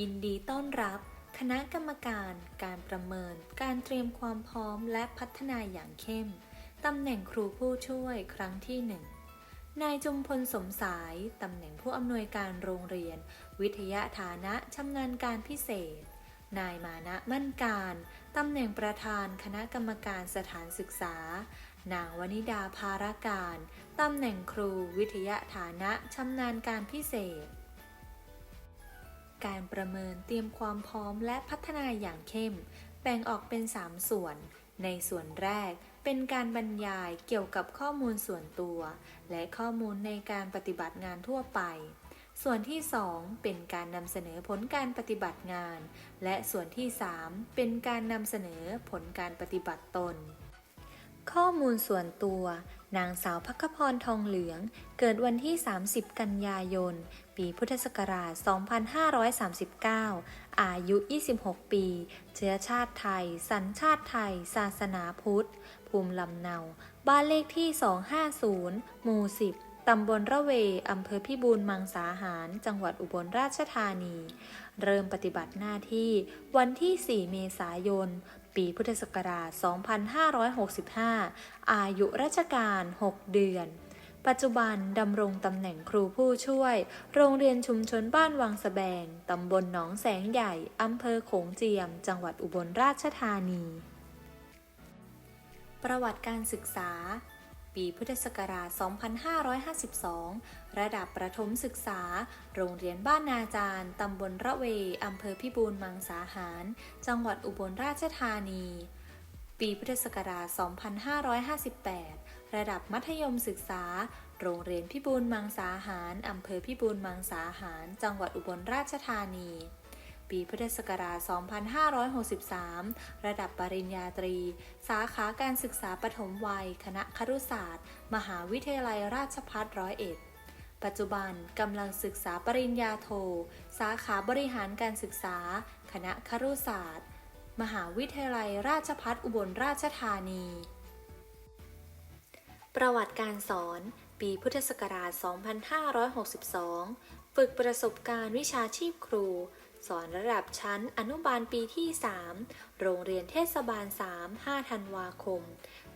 ยินดีต้อนรับ คณะกรรมการการประเมิน การเตรียมความพร้อมและพัฒนาอย่างเข้ม ตำแหน่งครูผู้ช่วยครั้งที่หนึ่งนายจุมพลสมสาย ตำแหน่งผู้อำนวยการโรงเรียน วิทยาฐานะชำนาญการพิเศษ นายมานะมั่นการ ตำแหน่งประธานคณะกรรมการสถานศึกษา นางวนิดาภารการ ตำแหน่งครูวิทยาฐานะชำนาญการพิเศษ การประเมินเตรียมความพร้อมและพัฒนาอย่างเข้ม แบ่งออกเป็น 3 ส่วน ในส่วนแรกเป็นการบรรยายเกี่ยวกับข้อมูลส่วนตัว และข้อมูลในการปฏิบัติงานทั่วไป ส่วนที่ 2 เป็นการนำเสนอผลการปฏิบัติงาน และส่วนที่ 3 เป็นการนำเสนอผลการปฏิบัติตน ข้อมูลส่วนตัว นางสาวพักพรทองเหลือง เกิดวันที่ 30 กันยายน ปีพุทธศักราช 2539 อายุ 26 ปี เชื้อชาติไทย สัญชาติไทย ศาสนาพุทธ ภูมิลำเนา บ้านเลขที่ 250 หมู่ 10 ตำบลระเว อำเภอพิบูลมังสาหาร จังหวัดอุบลราชธานี เริ่มปฏิบัติหน้าที่วันที่ 4 เมษายน ปีพุทธศักราช 2565 อายุราชการ 6 เดือน ปัจจุบันดำรงตำแหน่งครูผู้ช่วย โรงเรียนชุมชนบ้านวังสแบง ตำบลหนองแสงใหญ่ อำเภอโขงเจียม จังหวัดอุบลราชธานี ประวัติการศึกษา ปีพุทธศักราช 2552 ระดับประถมศึกษา โรงเรียนบ้านนาจารย์ ตำบลระเว อำเภอพิบูลมังสาหาร จังหวัดอุบลราชธานี ปีพุทธศักราช 2558 ระดับมัธยมศึกษา โรงเรียนพิบูลมังสาหาร อำเภอพิบูลมังสาหาร จังหวัดอุบลราชธานี ปีพุทธศักราช 2563 ระดับปริญญาตรี สาขาการศึกษาปฐมวัย คณะครุศาสตร์ มหาวิทยาลัยราชภัฏร้อยเอ็ด ปัจจุบันกำลังศึกษาปริญญาโท สาขาบริหารการศึกษา คณะครุศาสตร์ มหาวิทยาลัยราชภัฏอุบลราชธานี ประวัติการสอน ปีพุทธศักราช 2562 ฝึกประสบการณ์วิชาชีพครู สอนระดับชั้นอนุบาลปีที่ 3 โรงเรียนเทศบาล 3 5 ธันวาคม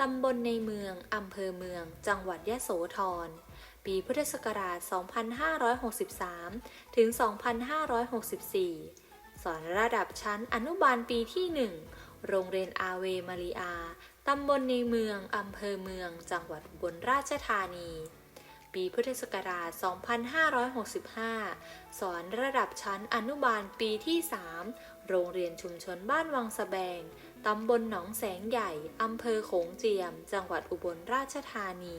ตำบลในเมือง อำเภอเมือง จังหวัดยะโสธร ปีพุทธศักราช 2563 ถึง 2564 สอนระดับชั้นอนุบาลปีที่ 1 โรงเรียนอาเวมาริอา ตำบลในเมือง อำเภอเมือง จังหวัดอุบลราชธานี ปีพุทธศักราช 2565 สอนระดับชั้นอนุบาลปีที่ 3 โรงเรียนชุมชนบ้านวังสะแบง ตำบลหนองแสงใหญ่ อำเภอโขงเจียม จังหวัดอุบลราชธานี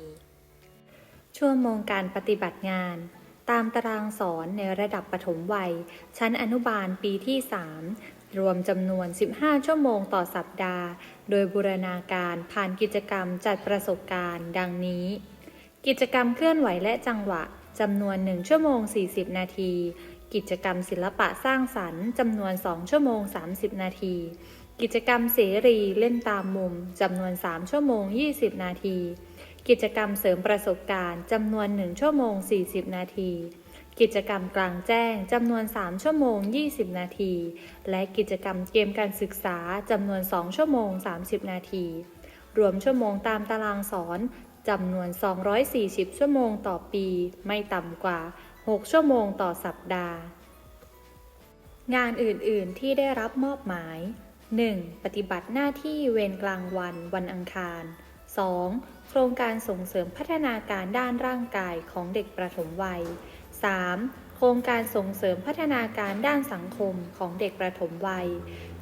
ชั่วโมงการปฏิบัติงานตามตารางสอนในระดับปฐมวัย ชั้นอนุบาลปีที่ 3 รวมจำนวน 15 ชั่วโมงต่อสัปดาห์ โดยบูรณาการผ่านกิจกรรมจัดประสบการณ์ ดังนี้ กิจกรรมเคลื่อนไหวและจังหวะจำนวน 1 ชั่วโมง 40 นาที กิจกรรมศิลปะสร้างสรรค์จำนวน 2 ชั่วโมง 30 นาที กิจกรรมเสรีเล่นตามมุมจำนวน 3 ชั่วโมง 20 นาที กิจกรรมเสริมประสบการณ์จำนวน 1 ชั่วโมง 40 นาที กิจกรรมกลางแจ้งจำนวน 3 ชั่วโมง 20 นาที และกิจกรรมเกมการศึกษาจำนวน 2 ชั่วโมง 30 นาทีรวมชั่วโมงตามตารางสอน จำนวน 240 ชั่วโมงต่อปี ไม่ต่ำกว่า 6 ชั่วโมงต่อสัปดาห์ งานอื่น ๆ ที่ได้รับมอบหมาย 1. ปฏิบัติหน้าที่เวรกลางวัน วันอังคาร 2. โครงการส่งเสริมพัฒนาการด้านร่างกายของเด็กประถมวัย 3. โครงการส่งเสริมพัฒนาการด้านสังคมของเด็กประถมวัย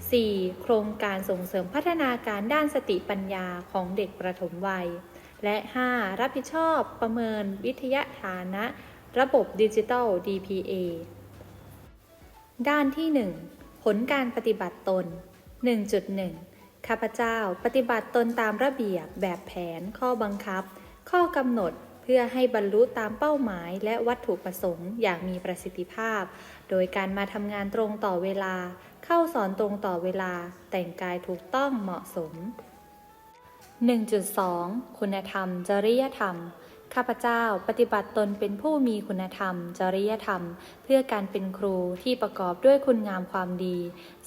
4. โครงการส่งเสริมพัฒนาการด้านสติปัญญาของเด็กประถมวัย และ 5. รับผิดชอบประเมินวิทยาฐานะ ระบบดิจิทัล DPA ด้านที่ 1 ผลการปฏิบัติตน 1.1 ข้าพเจ้าปฏิบัติตนตามระเบียบแบบแผนข้อบังคับ ข้อกำหนดเพื่อให้บรรลุตามเป้าหมายและวัตถุประสงค์อย่างมีประสิทธิภาพ โดยการมาทำงานตรงต่อเวลา เข้าสอนตรงต่อเวลา แต่งกายถูกต้องเหมาะสม 1.2 คุณธรรม จริยธรรม ข้าพเจ้าปฏิบัติตนเป็นผู้มีคุณธรรม จริยธรรม เพื่อการเป็นครูที่ประกอบด้วยคุณงามความดี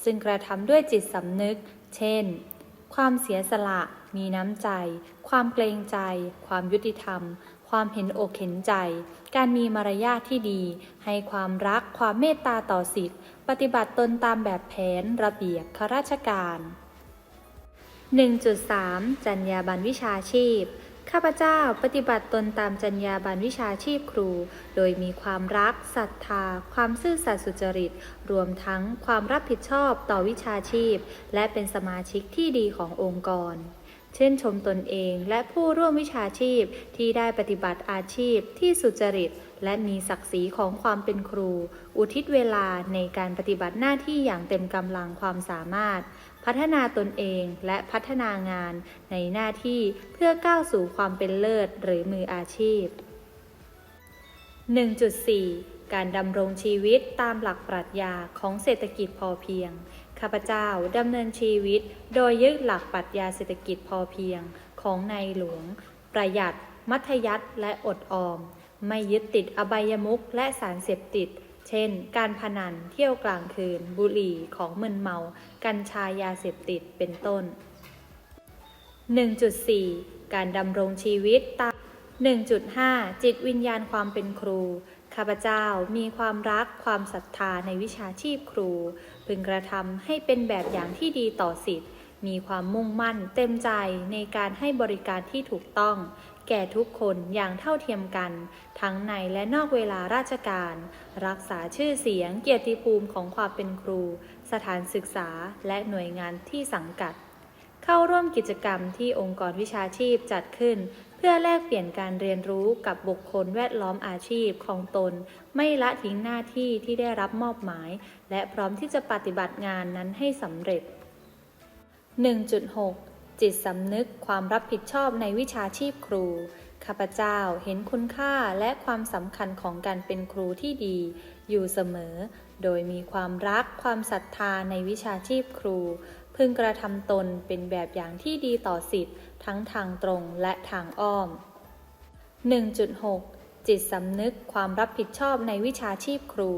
ซึ่งกระทำด้วยจิตสำนึก เช่น ความเสียสละ มีน้ำใจ ความเกรงใจ ความยุติธรรม ความเห็นอกเห็นใจ การมีมารยาทที่ดี ให้ความรักความเมตตาต่อสิทธิปฏิบัติตนตามแบบแผนระเบียบข้าราชการ 1.3จรรยาบรรณวิชาชีพ ข้าพเจ้าปฏิบัติตนตามจรรยาบรรณวิชาชีพครู โดยมีความรัก ศรัทธา ความซื่อสัตย์สุจริต รวมทั้งความรับผิดชอบต่อวิชาชีพ และเป็นสมาชิกที่ดีขององค์กร เช่นชมตนเองและผู้ร่วมวิชาชีพที่ได้ปฏิบัติอาชีพที่สุจริต และมีศักดิ์ศรีของความเป็นครู อุทิศเวลาในการปฏิบัติหน้าที่อย่างเต็มกำลังความสามารถ พัฒนาตนเองและพัฒนางานในหน้าที่เพื่อก้าวสู่ความเป็นเลิศหรือมืออาชีพ 1.4 การดำรงชีวิตตามหลักปรัชญาของเศรษฐกิจพอเพียง ข้าพเจ้าดำเนินชีวิตโดยยึดหลักปรัชญาเศรษฐกิจพอเพียงของในหลวง ประหยัด มัธยัติและอดออม ไม่ยึดติดอบายมุขและสารเสพติด เช่น การพนัน เที่ยวกลางคืน บุหรี่ ของมึนเมา กัญชายาเสพติด เป็นต้น 1.4 การดำรงชีวิตตาม 1.5 จิตวิญญาณความเป็นครู ข้าพเจ้ามีความรักความศรัทธาในวิชาชีพครู พึงกระทำให้เป็นแบบอย่างที่ดีต่อสิทธิ์มีความมุ่งมั่นเต็มใจในการให้บริการที่ถูกต้อง แก่ทุกคนอย่างเท่าเทียมกัน ทั้งในและนอกเวลาราชการ รักษาชื่อเสียงเกียรติภูมิของความเป็นครู สถานศึกษาและหน่วยงานที่สังกัด เข้าร่วมกิจกรรมที่องค์กรวิชาชีพจัดขึ้น เพื่อแลกเปลี่ยนการเรียนรู้กับบุคคลแวดล้อมอาชีพของตน ไม่ละทิ้งหน้าที่ที่ได้รับมอบหมาย และพร้อมที่จะปฏิบัติงานนั้นให้สำเร็จ 1.6 จิตสำนึกความรับผิดชอบในวิชาชีพครู ข้าพเจ้าเห็นคุณค่าและความสำคัญของการเป็นครูที่ดี อยู่เสมอ โดยมีความรักความศรัทธาในวิชาชีพครู พึงกระทำตนเป็นแบบอย่างที่ดีต่อสิทธิ์ทั้งทางตรงและทางอ้อม 1.6 จิตสำนึกความรับผิดชอบในวิชาชีพครู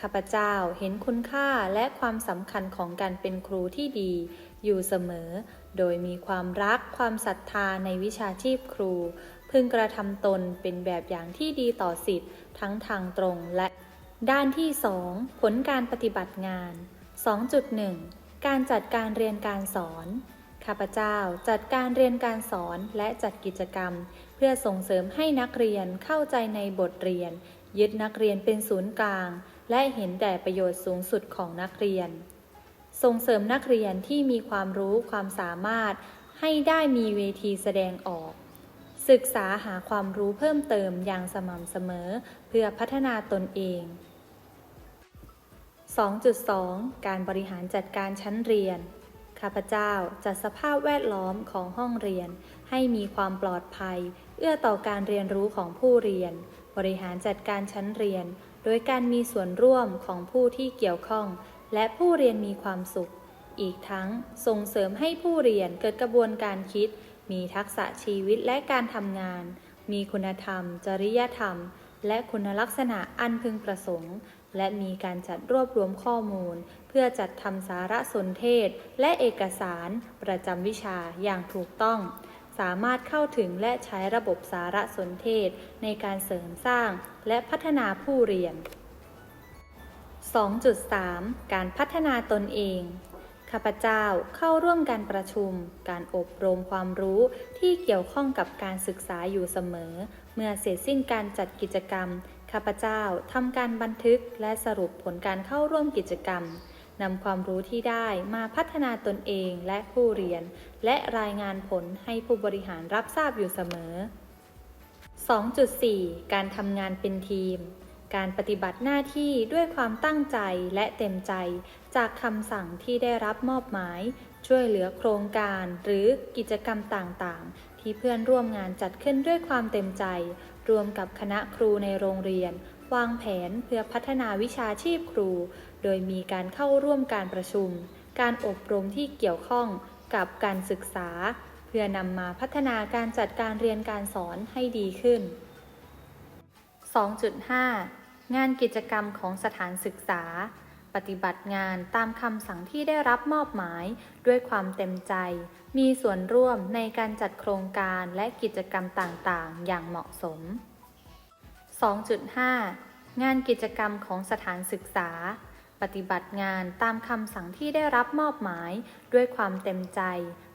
ข้าพเจ้าเห็นคุณค่าและความสำคัญของการเป็นครูที่ดี อยู่เสมอ โดยมีความรักความศรัทธาในวิชาชีพครู พึงกระทำตนเป็นแบบอย่างที่ดีต่อสิทธิ์ทั้งทางตรงและ ด้านที่ 2 ผลการปฏิบัติงาน 2.1 การจัดการเรียนการสอน ข้าพเจ้าจัดการเรียนการสอนและจัดกิจกรรม เพื่อส่งเสริมให้นักเรียนเข้าใจในบทเรียน ยึดนักเรียนเป็นศูนย์กลาง และเห็นแต่ประโยชน์สูงสุดของนักเรียน ส่งเสริมนักเรียนที่มีความรู้ความสามารถ ให้ได้มีเวทีแสดงออก ศึกษาหาความรู้เพิ่มเติมอย่างสม่ำเสมอเพื่อพัฒนาตนเอง 2.2 การบริหารจัดการชั้นเรียน ข้าพเจ้าจัดสภาพแวดล้อมของห้องเรียน ให้มีความปลอดภัย เอื้อต่อการเรียนรู้ของผู้เรียน บริหารจัดการชั้นเรียน โดยการมีส่วนร่วมของผู้ที่เกี่ยวข้อง และผู้เรียนมีความสุข อีกทั้งส่งเสริมให้ผู้เรียนเกิดกระบวนการคิด มีทักษะชีวิตและการทำงาน มีคุณธรรม จริยธรรม และคุณลักษณะอันพึงประสงค์ และมีการจัดรวบรวมข้อมูล เพื่อจัดทำสารสนเทศ และเอกสาร ประจำวิชาอย่างถูกต้องสามารถเข้าถึงและใช้ระบบสารสนเทศในการเสริมสร้างและพัฒนาผู้เรียน 2.3 การพัฒนาตนเอง ข้าพเจ้าเข้าร่วมการประชุม การอบรมความรู้ที่เกี่ยวข้องกับการศึกษาอยู่เสมอ เมื่อเสร็จสิ้นการจัดกิจกรรม ข้าพเจ้าทำการบันทึกและสรุปผลการเข้าร่วมกิจกรรมนำความรู้ที่ได้มาพัฒนาตนเองและผู้เรียน และรายงานผลให้ผู้บริหารรับทราบอยู่เสมอ 2.4 การทำงานเป็นทีม การปฏิบัติหน้าที่ด้วยความตั้งใจและเต็มใจ จากคำสั่งที่ได้รับมอบหมาย ช่วยเหลือโครงการหรือกิจกรรมต่างๆ ที่เพื่อนร่วมงานจัดขึ้นด้วยความเต็มใจ รวมกับคณะครูในโรงเรียน วางแผนเพื่อพัฒนาวิชาชีพครู โดยมีการเข้าร่วมการประชุม การอบรมที่เกี่ยวข้องกับการศึกษา เพื่อนำมาพัฒนาการจัดการเรียนการสอนให้ดีขึ้น 2.5 งานกิจกรรมของสถานศึกษา ปฏิบัติงานตามคำสั่งที่ได้รับมอบหมายด้วยความเต็มใจ มีส่วนร่วมในการจัดโครงการและกิจกรรมต่างๆ อย่างเหมาะสม 2.5 งานกิจกรรมของสถานศึกษา ปฏิบัติงานตามคำสั่งที่ได้รับมอบหมายด้วยความเต็มใจ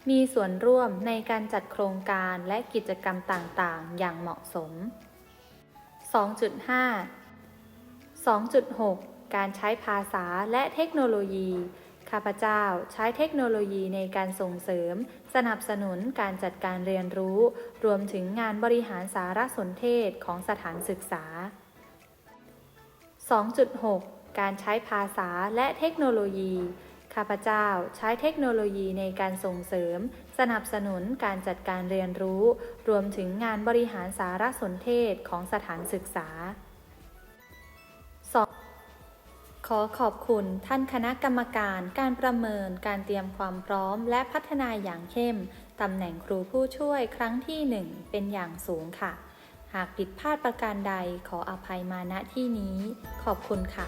มีส่วนร่วมในการจัดโครงการและกิจกรรมต่างๆ อย่างเหมาะสม 2.5 2.6 การใช้ภาษาและเทคโนโลยี ข้าพเจ้าใช้เทคโนโลยีในการส่งเสริม สนับสนุนการจัดการเรียนรู้ รวมถึงงานบริหารสารสนเทศของสถานศึกษา 2.6 การใช้ภาษาและเทคโนโลยีข้าพเจ้าใช้เทคโนโลยีในการส่งเสริม สนับสนุนการจัดการเรียนรู้ รวมถึงงานบริหารสารสนเทศของสถานศึกษา ขอขอบคุณท่านคณะกรรมการการประเมินการเตรียมความพร้อม และพัฒนาอย่างเข้มตำแหน่งครูผู้ช่วยครั้งที่หนึ่งเป็นอย่างสูงค่ะ หากผิดพลาดประการใดขออภัยมาณที่นี้ ขอบคุณค่ะ